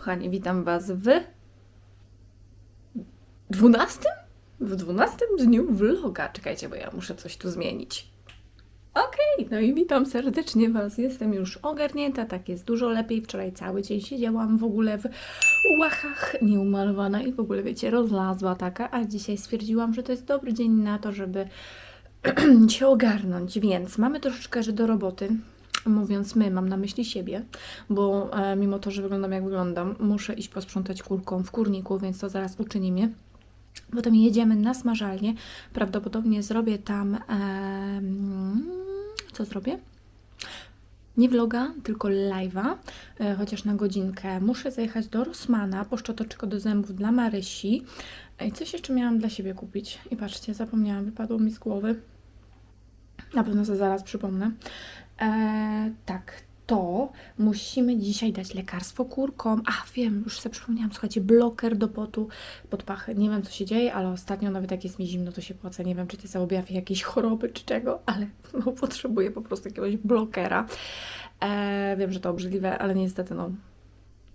Kochani. Witam Was w 12? W 12 dniu vloga. Czekajcie, bo ja muszę coś tu zmienić. Okej, no i witam serdecznie Was. Jestem już ogarnięta, tak jest dużo lepiej. Wczoraj cały dzień siedziałam w ogóle w łachach, nieumalowana i w ogóle, wiecie, rozlazła taka, a dzisiaj stwierdziłam, że to jest dobry dzień na to, żeby się ogarnąć, więc mamy troszeczkę że do roboty. Mówiąc my, mam na myśli siebie, bo e, mimo to, że wyglądam jak wyglądam, muszę iść posprzątać kurką w kurniku, więc to zaraz uczynimy. Potem jedziemy na smażalnię. Prawdopodobnie zrobię tam. em, co zrobię? Nie vloga, tylko live'a, e, chociaż na godzinkę. Muszę zajechać do Rosmana po do zębów dla Marysi. I coś jeszcze miałam dla siebie kupić. I patrzcie, zapomniałam, wypadło mi z głowy. Na pewno sobie zaraz przypomnę. E, tak, to musimy dzisiaj dać lekarstwo kurkom. A, wiem, już sobie przypomniałam, słuchajcie, bloker do potu pod pachę. Nie wiem, co się dzieje, ale ostatnio nawet jak jest mi zimno, to się płaca. Nie wiem, czy to jest objaw jakiejś choroby, czy czego, ale no, potrzebuję po prostu jakiegoś blokera. E, wiem, że to obrzydliwe, ale niestety, no,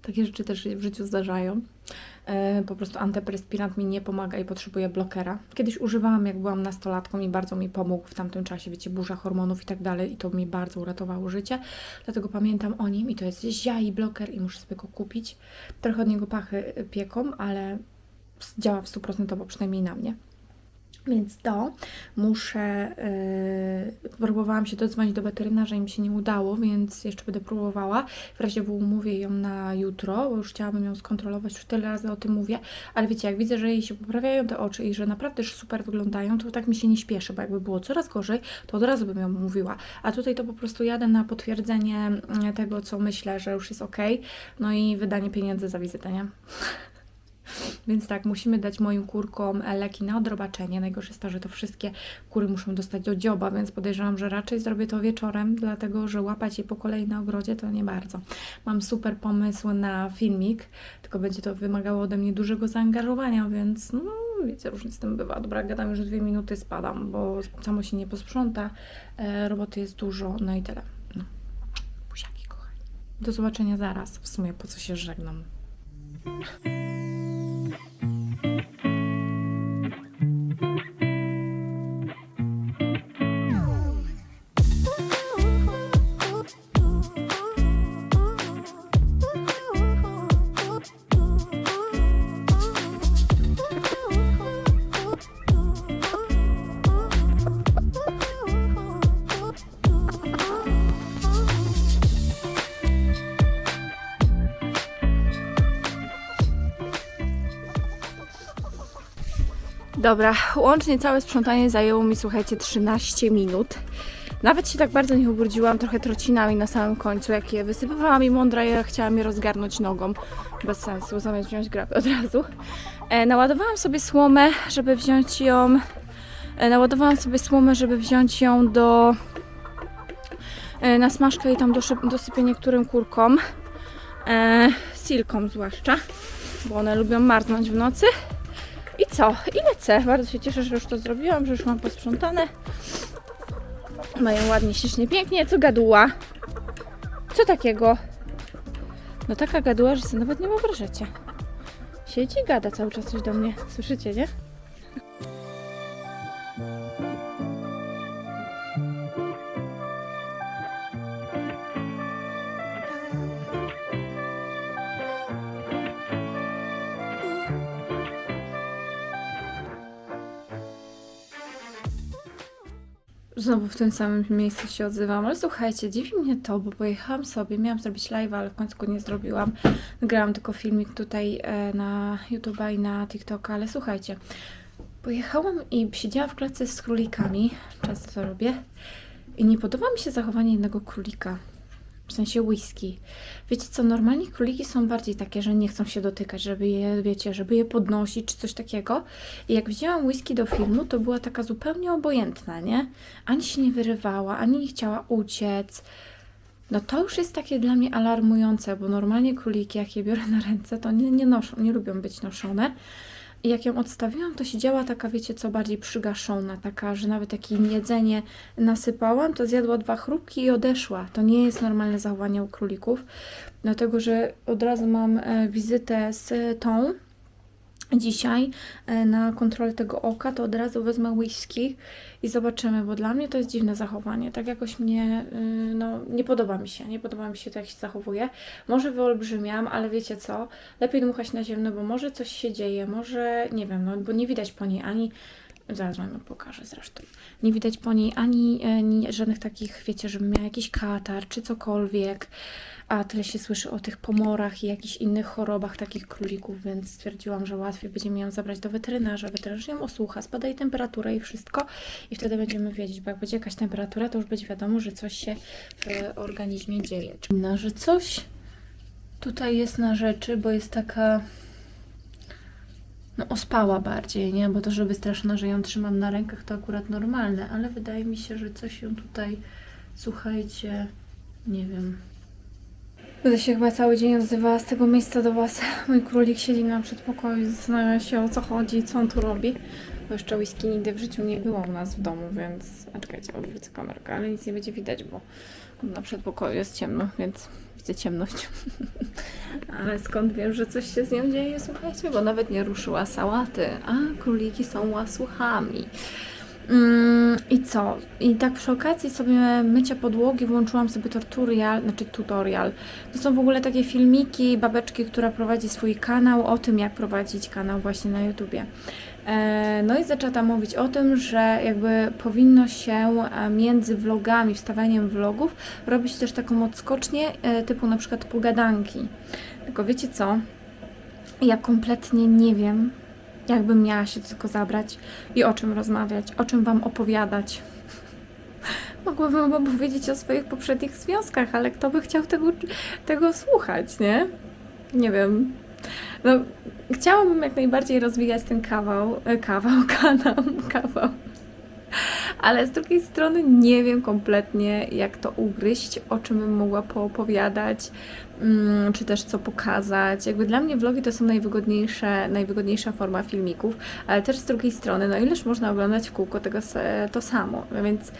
takie rzeczy też w życiu zdarzają. E, po prostu antyperspirant mi nie pomaga i potrzebuję blokera. Kiedyś używałam, jak byłam nastolatką i bardzo mi pomógł w tamtym czasie, wiecie, burza hormonów i tak dalej i to mi bardzo uratowało życie. Dlatego pamiętam o nim i to jest ziai bloker i muszę sobie go kupić. Trochę od niego pachy pieką, ale działa w 100% przynajmniej na mnie. Więc to muszę. Yy, próbowałam się dodzwonić do weterynarza i mi się nie udało, więc jeszcze będę próbowała. W razie W umówię ją na jutro, bo już chciałabym ją skontrolować, już tyle razy o tym mówię. Ale wiecie, jak widzę, że jej się poprawiają te oczy i że naprawdę już super wyglądają, to tak mi się nie śpieszy, bo jakby było coraz gorzej, to od razu bym ją mówiła. A tutaj to po prostu jadę na potwierdzenie tego, co myślę, że już jest ok. No i wydanie pieniędzy za wizytę, nie? Więc tak, musimy dać moim kurkom e, leki na odrobaczenie. Najgorsze jest to, że to wszystkie kury muszą dostać do dzioba, więc podejrzewam, że raczej zrobię to wieczorem, dlatego że łapać je po kolei na ogrodzie to nie bardzo. Mam super pomysł na filmik, tylko będzie to wymagało ode mnie dużego zaangażowania, więc no wiecie, różnie z tym bywa. Dobra, gadam już dwie minuty, spadam, bo samo się nie posprząta, e, roboty jest dużo, no i tyle. No. Buziaki, kochani. Do zobaczenia zaraz. W sumie po co się żegnam. Dobra, łącznie całe sprzątanie zajęło mi, słuchajcie, 13 minut. Nawet się tak bardzo nie ubrudziłam, trochę trocinami na samym końcu, jak je wysypywałam i mądra, ja chciałam je rozgarnąć nogą. Bez sensu, zamiast wziąć grabę od razu. E, naładowałam sobie słomę, żeby wziąć ją... E, naładowałam sobie słomę, żeby wziąć ją do... E, na smażkę i tam dosypię niektórym kurkom. E, silkom zwłaszcza, bo one lubią marznąć w nocy. I co? I lecę. Bardzo się cieszę, że już to zrobiłam, że już mam posprzątane. Mają ładnie, ślicznie, pięknie. Co gaduła? Co takiego? No taka gaduła, że sobie nawet nie wyobrażacie. Siedzi i gada cały czas coś do mnie. Słyszycie, nie? Znowu w tym samym miejscu się odzywam, ale słuchajcie, dziwi mnie to, bo pojechałam sobie, miałam zrobić live, ale w końcu go nie zrobiłam. Nagrałam tylko filmik tutaj e, na YouTube'a i na TikToka, ale słuchajcie, pojechałam i siedziałam w klatce z królikami, często to robię, i nie podoba mi się zachowanie jednego królika. W sensie whisky. Wiecie co, normalnie króliki są bardziej takie, że nie chcą się dotykać, żeby je, wiecie, żeby je podnosić czy coś takiego. I jak wzięłam whisky do filmu, to była taka zupełnie obojętna, nie? Ani się nie wyrywała, ani nie chciała uciec. No to już jest takie dla mnie alarmujące, bo normalnie króliki, jak je biorę na ręce, to nie, nie noszą, nie lubią być noszone. I jak ją odstawiłam, to siedziała taka, wiecie co, bardziej przygaszona, taka, że nawet jak jej jedzenie nasypałam, to zjadła dwa chrupki i odeszła. To nie jest normalne zachowanie u królików, dlatego że od razu mam e, wizytę z tą dzisiaj e, na kontrolę tego oka, to od razu wezmę whisky i zobaczymy, bo dla mnie to jest dziwne zachowanie. Tak jakoś mnie, y, no nie podoba mi się, nie podoba mi się to, jak się zachowuje. Może wyolbrzymiam, ale wiecie co, lepiej dmuchać na ziemno, bo może coś się dzieje, może, nie wiem, no bo nie widać po niej ani Zaraz wam ją pokażę zresztą. Nie widać po niej ani, e, ni żadnych takich, wiecie, żebym miała jakiś katar czy cokolwiek. A tyle się słyszy o tych pomorach i jakichś innych chorobach takich królików, więc stwierdziłam, że łatwiej będziemy ją zabrać do weterynarza. Weterynarz ją osłucha, spada jej temperatura i wszystko i wtedy będziemy wiedzieć, bo jak będzie jakaś temperatura, to już będzie wiadomo, że coś się w organizmie dzieje. No, że coś tutaj jest na rzeczy, bo jest taka no ospała bardziej, nie? Bo to, że wystraszona, że ją trzymam na rękach, to akurat normalne, ale wydaje mi się, że coś ją tutaj, słuchajcie, nie wiem. Będę się chyba cały dzień odzywała z tego miejsca do Was. Mój królik siedzi na przedpokoju, zastanawia się o co chodzi, co on tu robi. Bo jeszcze whisky nigdy w życiu nie było u nas w domu, więc... A czekajcie, odwrócę kamerkę, ale nic nie będzie widać, bo na przedpokoju jest ciemno, więc widzę ciemność. Ale skąd wiem, że coś się z nią dzieje? Słuchajcie, bo nawet nie ruszyła sałaty, a króliki są łasuchami. Mm, I co? I tak przy okazji sobie mycia podłogi włączyłam sobie tutorial, znaczy tutorial. To są w ogóle takie filmiki babeczki, która prowadzi swój kanał o tym, jak prowadzić kanał właśnie na YouTubie. E, No i zaczęła tam mówić o tym, że jakby powinno się e, między vlogami, wstawianiem vlogów robić też taką odskocznię e, typu na przykład pogadanki. Tylko wiecie co? Ja kompletnie nie wiem, jakbym miała się tego zabrać i o czym rozmawiać, o czym Wam opowiadać. Mogłabym Wam powiedzieć o swoich poprzednich związkach, ale kto by chciał tego, tego słuchać, nie? Nie wiem. No, chciałabym jak najbardziej rozwijać ten kawał, e, kawał, kanał, kawał. Ale z drugiej strony nie wiem kompletnie, jak to ugryźć, o czym bym mogła poopowiadać, mm, czy też co pokazać. Jakby dla mnie vlogi to są najwygodniejsze, najwygodniejsza forma filmików, ale też z drugiej strony, no ileż można oglądać w kółko tego to samo, więc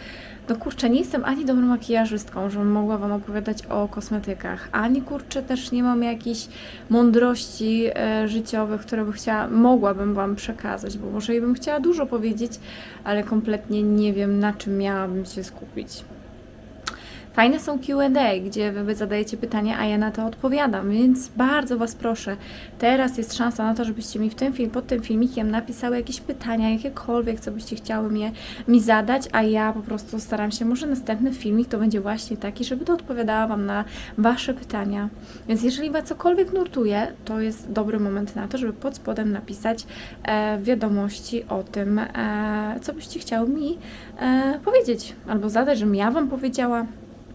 no kurczę, nie jestem ani dobrą makijażystką, żebym mogła Wam opowiadać o kosmetykach, ani kurczę też nie mam jakichś mądrości e, życiowych, które by chciała, mogłabym Wam przekazać, bo może i bym chciała dużo powiedzieć, ale kompletnie nie wiem na czym miałabym się skupić. Fajne są Q&A, gdzie wy zadajecie pytania, a ja na to odpowiadam, więc bardzo Was proszę, teraz jest szansa na to, żebyście mi w tym film, pod tym filmikiem napisały jakieś pytania, jakiekolwiek, co byście chciały mnie, mi zadać, a ja po prostu staram się, może następny filmik to będzie właśnie taki, żeby to odpowiadała Wam na Wasze pytania. Więc jeżeli Was cokolwiek nurtuje, to jest dobry moment na to, żeby pod spodem napisać e, wiadomości o tym, e, co byście chciały mi e, powiedzieć, albo zadać, żebym ja Wam powiedziała.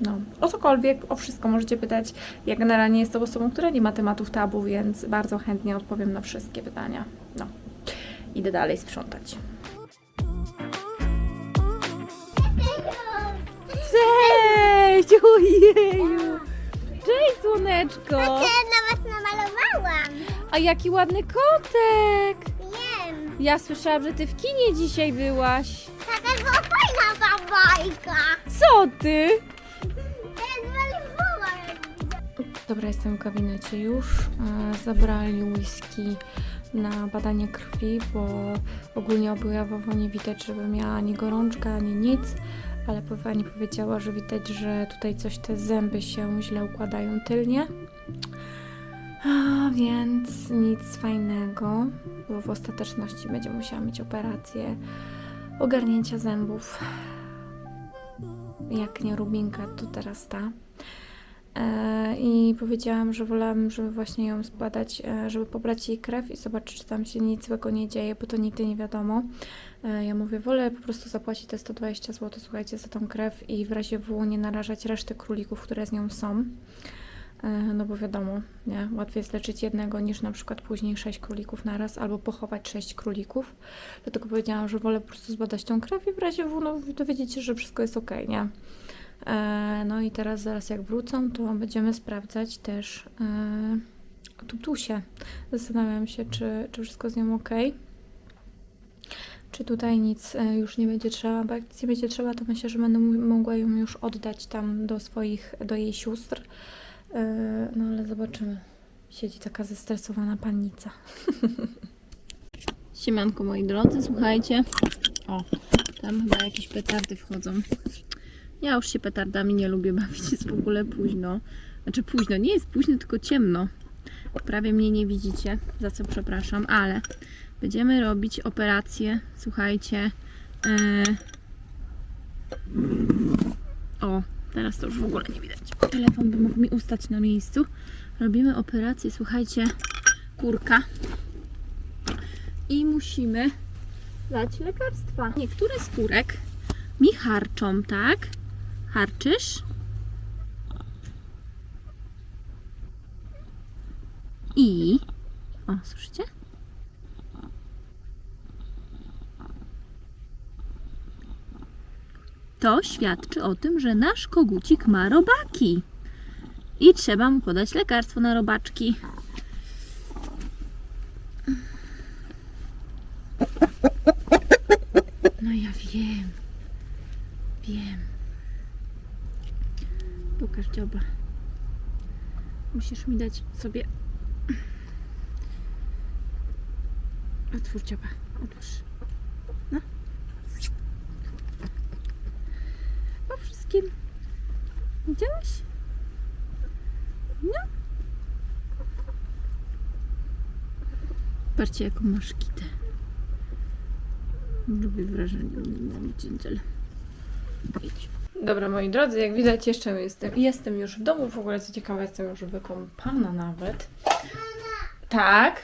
No, o cokolwiek, o wszystko możecie pytać. Ja generalnie jestem osobą, która nie ma tematów tabu, więc bardzo chętnie odpowiem na wszystkie pytania. No, idę dalej sprzątać. Cześć! Ojeju! Cześć, słoneczko! Ja na was namalowałam. A jaki ładny kotek! Wiem. Ja słyszałam, że ty w kinie dzisiaj byłaś. Taka była fajna ta bajka. Co ty? Dobra, jestem w gabinecie już. E, Zabrali whisky na badanie krwi, bo ogólnie objawowo nie widać, żeby miała ani gorączkę, ani nic. Ale pani powiedziała, że widać, że tutaj coś te zęby się źle układają tylnie. A więc nic fajnego, bo w ostateczności będzie musiała mieć operację ogarnięcia zębów. Jak nie Rubinka, to teraz ta. E, I powiedziałam, że wolałam, żeby właśnie ją zbadać, e, żeby pobrać jej krew i zobaczyć, czy tam się nic złego nie dzieje, bo to nigdy nie wiadomo. E, Ja mówię, wolę po prostu zapłacić te 120 zł, słuchajcie, za tą krew i w razie W nie narażać reszty królików, które z nią są. No bo wiadomo, nie? Łatwiej jest leczyć jednego niż na przykład później sześć królików naraz albo pochować sześć królików. Dlatego powiedziałam, że wolę po prostu zbadać tą krew i w razie W no, dowiedzieć się, że wszystko jest ok, nie? E, No i teraz zaraz jak wrócą, to będziemy sprawdzać też tutusie. Zastanawiam się, czy, czy wszystko z nią ok. Czy tutaj nic e, już nie będzie trzeba, bo jak nic nie będzie trzeba, to myślę, że będę mogła ją już oddać tam do swoich, do jej sióstr. E, No ale zobaczymy. Siedzi taka zestresowana pannica. Siemanko moi drodzy, słuchajcie. O, tam chyba jakieś petardy wchodzą. Ja już się petardami nie lubię bawić, jest w ogóle późno. Znaczy późno, nie jest późno, tylko ciemno. Prawie mnie nie widzicie, za co przepraszam, ale będziemy robić operację, słuchajcie. e, O, teraz to już w ogóle nie widać. Telefon by mógł mi ustać na miejscu. Robimy operację, słuchajcie, kurka. I musimy dać lekarstwa. Niektóre z kurek mi harczą, tak? Harczysz? I. O, słyszycie? To świadczy o tym, że nasz kogucik ma robaki. I trzeba mu podać lekarstwo na robaczki. No ja wiem. Wiem. Pokaż dzioba. Musisz mi dać sobie. Otwórz dzioba. Otwórz. No. Po wszystkim. Widziałeś? No. Patrzcie, jaką masz kitę. Lubię wrażenie, mam dzięcel. Idź. Dobra, moi drodzy, jak widać jeszcze jestem, jestem już w domu, w ogóle co ciekawe, jestem już wykąpana nawet. Tak?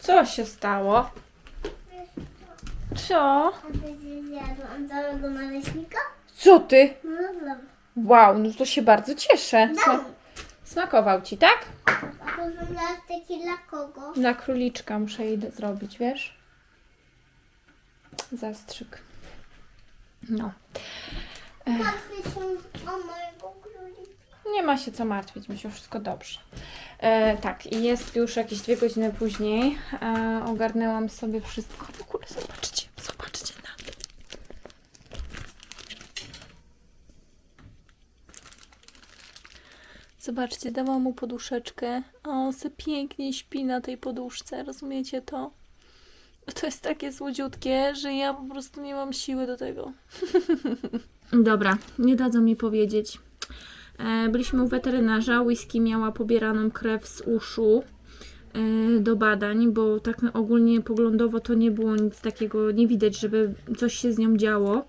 Co się stało? Co? A ty się zjadłam całego naleśnika? Co ty? No dobra. Wow, no to się bardzo cieszę. Sma- smakował ci, tak? A dla kogo? Dla króliczka muszę d- zrobić, wiesz? Zastrzyk. No. Się mojego królika. Nie ma się co martwić, myślę, wszystko dobrze. E, tak, i jest już jakieś dwie godziny później. E, ogarnęłam sobie wszystko. W ogóle zobaczcie, zobaczcie na to. Zobaczcie, dałam mu poduszeczkę, a on se pięknie śpi na tej poduszce, rozumiecie to? To jest takie słodziutkie, że ja po prostu nie mam siły do tego. Dobra, nie dadzą mi powiedzieć. E, Byliśmy u weterynarza. Whisky miała pobieraną krew z uszu e, do badań, bo tak ogólnie poglądowo to nie było nic takiego, nie widać, żeby coś się z nią działo.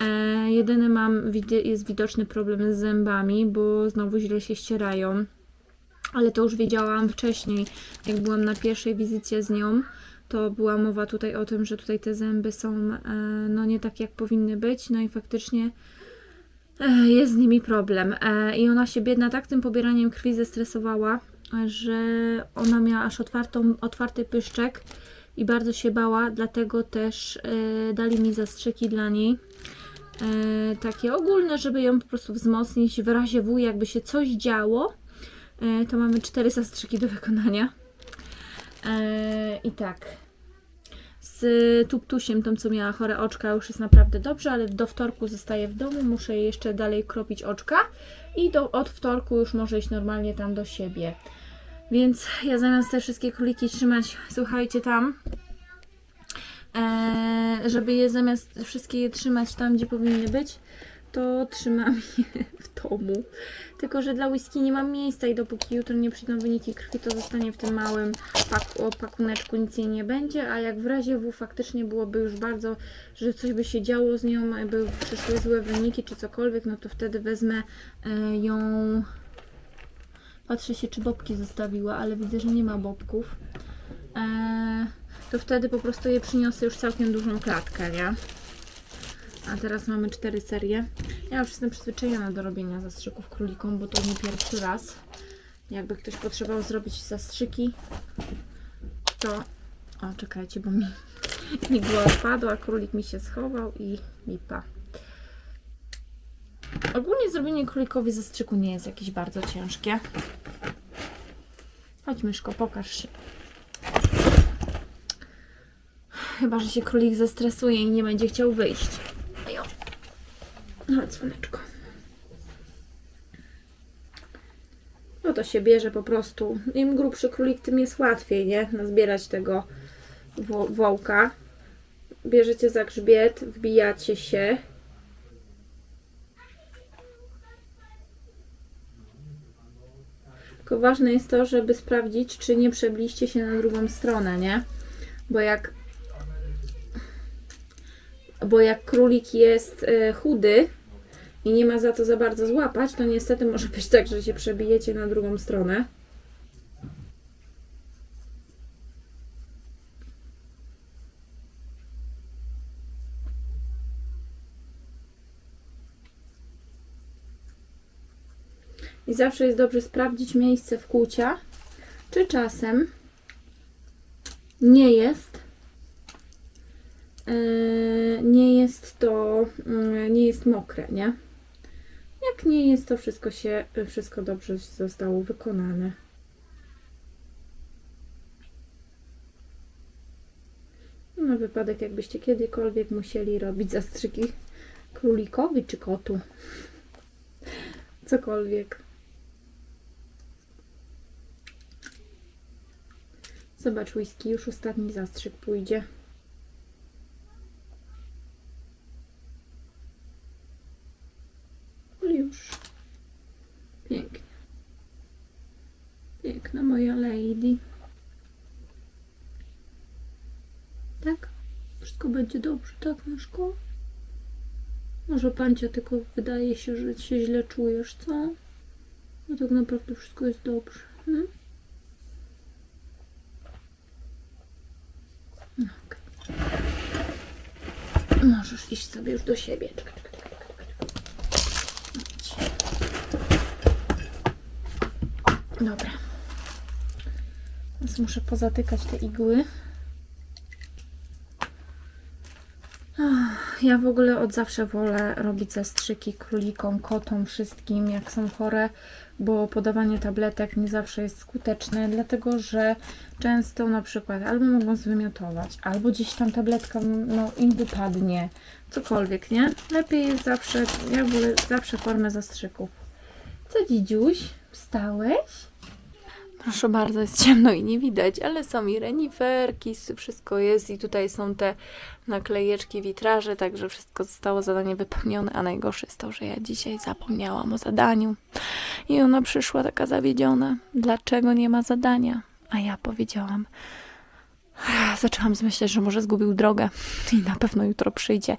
E, jedyny mam, jest widoczny problem z zębami, bo znowu źle się ścierają. Ale to już wiedziałam wcześniej, jak byłam na pierwszej wizycie z nią, to była mowa tutaj o tym, że tutaj te zęby są e, no nie tak jak powinny być, no i faktycznie e, jest z nimi problem. E, I ona się biedna tak tym pobieraniem krwi zestresowała, że ona miała aż otwartą, otwarty pyszczek i bardzo się bała, dlatego też dali mi zastrzyki dla niej. Takie ogólne, żeby ją po prostu wzmocnić w razie W, jakby się coś działo. To mamy cztery zastrzyki do wykonania. I tak. Z tuptusiem, tą co miała chore oczka, już jest naprawdę dobrze, ale do wtorku zostaje w domu. Muszę jeszcze dalej kropić oczka i do, od wtorku już może iść normalnie tam do siebie. Więc ja zamiast te wszystkie króliki trzymać, słuchajcie, tam, e, żeby je zamiast wszystkie je trzymać tam, gdzie powinny być, to trzymam je w domu. Tylko, że dla whisky nie mam miejsca i dopóki jutro nie przyjdą wyniki krwi, to zostanie w tym małym paku, pakuneczku, nic jej nie będzie, a jak w razie W faktycznie byłoby już bardzo, że coś by się działo z nią, by przyszły złe wyniki czy cokolwiek, no to wtedy wezmę e, ją... Patrzę się, czy bobki zostawiła, ale widzę, że nie ma bobków. E, to wtedy po prostu je przyniosę już całkiem dużą klatkę, nie? A teraz mamy cztery serie. Ja już jestem przyzwyczajona do robienia zastrzyków królikom, bo to nie pierwszy raz. Jakby ktoś potrzebował zrobić zastrzyki, to... O, czekajcie, bo mi migła odpadła, królik mi się schował i lipa. Ogólnie zrobienie królikowi zastrzyku nie jest jakieś bardzo ciężkie. Chodź myszko, pokaż się. Chyba, że się królik zestresuje i nie będzie chciał wyjść. Ajo. Chodź, słoneczko. No to się bierze po prostu. Im grubszy królik, tym jest łatwiej, nie? Nazbierać tego wo- wołka. Bierzecie za grzbiet, wbijacie się. Tylko ważne jest to, żeby sprawdzić, czy nie przebiliście się na drugą stronę, nie? Bo jak bo jak królik jest e, chudy i nie ma za to za bardzo złapać, to niestety może być tak, że się przebijecie na drugą stronę. I zawsze jest dobrze sprawdzić miejsce wkłucia, czy czasem nie jest nie jest to yy, nie jest mokre, nie? Jak nie jest, to wszystko się wszystko dobrze zostało wykonane. Na wypadek, jakbyście kiedykolwiek musieli robić zastrzyki królikowi czy kotu. Cokolwiek. Zobacz, whisky, już ostatni zastrzyk pójdzie. Już. Pięknie. Piękna moja lady. Tak? Wszystko będzie dobrze, tak, myszko? Może pancia tylko wydaje się, że się źle czujesz, co? No tak naprawdę wszystko jest dobrze. Hmm? No, okej. Możesz iść sobie już do siebie. Czekaj. Dobra. Muszę pozatykać te igły. Ja w ogóle od zawsze wolę robić zastrzyki królikom, kotom, wszystkim, jak są chore, bo podawanie tabletek nie zawsze jest skuteczne, dlatego że często na przykład albo mogą zwymiotować, albo gdzieś tam tabletka no, im wypadnie, cokolwiek, nie? Lepiej jest zawsze, ja wolę zawsze formę zastrzyków. Co dzidziuś? Wstałeś? Proszę bardzo, jest ciemno i nie widać, ale są i reniferki, wszystko jest i tutaj są te naklejeczki, witraże, także wszystko zostało zadanie wypełnione, a najgorsze jest to, że ja dzisiaj zapomniałam o zadaniu i ona przyszła taka zawiedziona. Dlaczego nie ma zadania? A ja powiedziałam, zaczęłam zmyślać, że może zgubił drogę i na pewno jutro przyjdzie.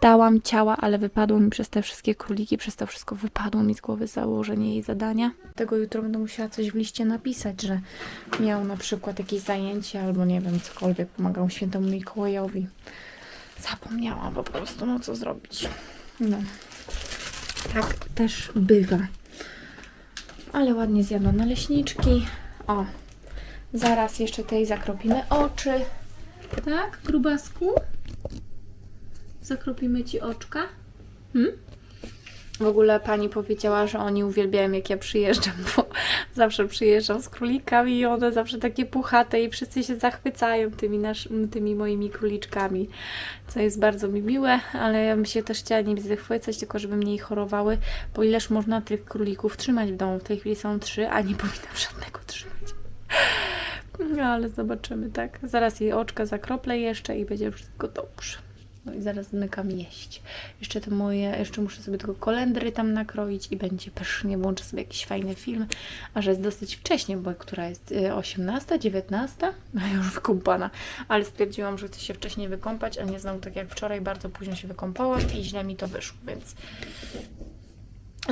Dałam ciała, ale wypadło mi przez te wszystkie króliki, przez to wszystko wypadło mi z głowy założenie jej zadania. Tego jutro będę musiała coś w liście napisać, że miał na przykład jakieś zajęcie albo nie wiem, cokolwiek pomagał świętemu Mikołajowi. Zapomniałam po prostu, no co zrobić. No. Tak też bywa. Ale ładnie zjadła naleśniczki. O, zaraz jeszcze tej zakropimy oczy. Tak, grubasku? Zakropimy ci oczka. Hmm? W ogóle pani powiedziała, że oni uwielbiają jak ja przyjeżdżam, bo zawsze przyjeżdżam z królikami i one zawsze takie puchate i wszyscy się zachwycają tymi, nasz, tymi moimi króliczkami, co jest bardzo mi miłe, ale ja bym się też chciała nimi zachwycać, tylko żeby mniej chorowały, bo ileż można tych królików trzymać w domu? W tej chwili są trzy, a nie powinnam żadnego trzymać. No ale zobaczymy, tak? Zaraz jej oczka zakroplę jeszcze i będzie wszystko dobrze. No i zaraz zmykam jeść. Jeszcze te moje, jeszcze muszę sobie tylko kolendry tam nakroić i będzie pysznie. Włączę sobie jakiś fajny film, a że jest dosyć wcześnie, bo która jest y, 18, 19? No już wykąpana, ale stwierdziłam, że chcę się wcześniej wykąpać, a nie znowu tak jak wczoraj, bardzo późno się wykąpałam i źle mi to wyszło, więc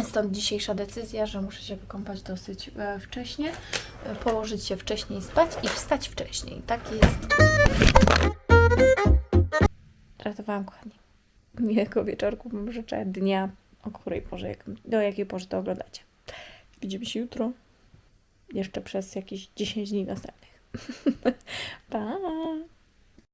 Stąd dzisiejsza decyzja, że muszę się wykąpać dosyć e, wcześnie, e, położyć się wcześniej spać i wstać wcześniej. Tak jest. Ratowałam, kochani. Miłego wieczorku wam życzę dnia, o której porze, jak, do jakiej porze to oglądacie. Widzimy się jutro. Jeszcze przez jakieś 10 dni następnych. pa!